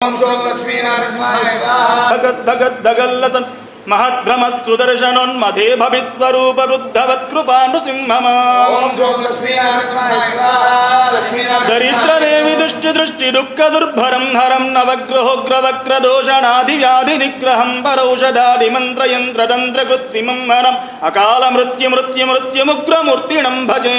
ఓం శోం లక్ష్మీనారసింహాయ భవిస్వరూప వృద్ధవత్కృపా నృసింహమా దరిద్రదేవి శోం దృష్టి దృష్టి దుఃఖ దుర్భరం హరం నవగ్రహోగ్రవక్ర దోషణాది వ్యాధి నిగ్రహం పరౌషధాది మంత్రయంత్ర తంత్ర కృత్రిమం హరం అకాల మృత్యు మృత్యు మృత్యుముగ్రమూర్తిణం భజే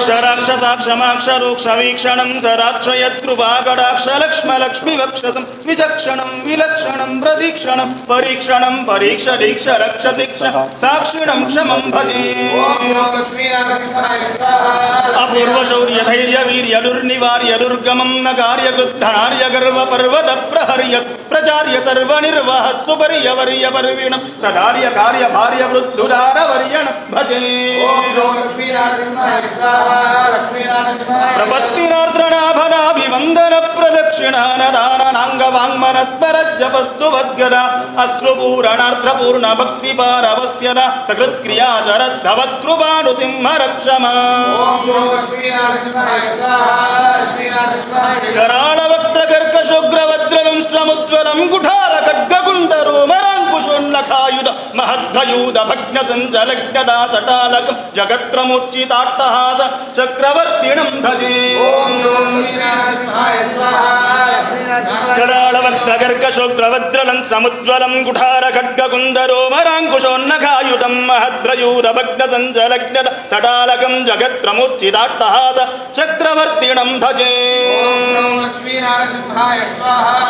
क्षराक्षताक्षमाक्षरोक्षवीक्षणं सराक्षयत्कृपाकडाक्षलक्ष्मलक्ष्मिवक्षसं विचक्षणं विलक्षणं प्रतीक्षणं परीक्षणं परीक्षदीक्ष रक्षदीक्ष साक्षिणं क्षमं भजे। अपूर्वशौर्यधैर्यवीर्यदुर्निवार्यदुर्गमं न कार्यकृद्धनार्यगर्वपर्वतप्रहर्यत् प्रचार्य सर्वनिर्वहस्तु पर्यवर्यपर्विणं सदार्य कार्यभार्यवृद्धुदारवर्यण भजे। ప్రపత్తినార్ద్రణాభనాభివందన ప్రదక్షిణానదానాంగ వద్గద అశ్రుపూరణార్థపూర్ణ భక్తి పారవస్యద సకృత్క్రియా महद्भयूद भग्न सञ्चलग्नदासटालकं जगत्रमुच्चिताट्टहास चक्रवर्तिणं भजे कराळवक्त्रगर्गशुक्रवद्रलं समुज्ज्वलं गुठारखड्गकुन्दरोमराङ्कुशोन्नखायुधं महद्रयूरभग्नसञ्चलग्नद चक्रवर्तिणं भजे। लक्ष्मीनारसिंहाय स्वाहा।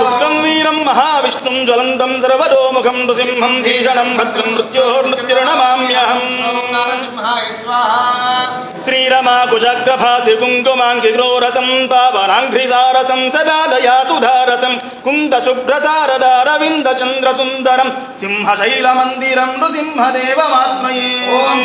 ఉగ్రం వీరం మహావిష్ణుం జ్వలంతం సర్వతోముఖం నృసింహం భీషణం భద్రం స్వాహ శ్రీరమాకుశగ్రభాసి కుంకుమాంకిగ్రోరసం పావనాఘ్రిసారసం సదా దయాసుధారసం కుంద శుభ్రతారదారవింద చంద్ర సుందరం సింహశైలమందిరం నృసింహదేవమాత్మయే ఓం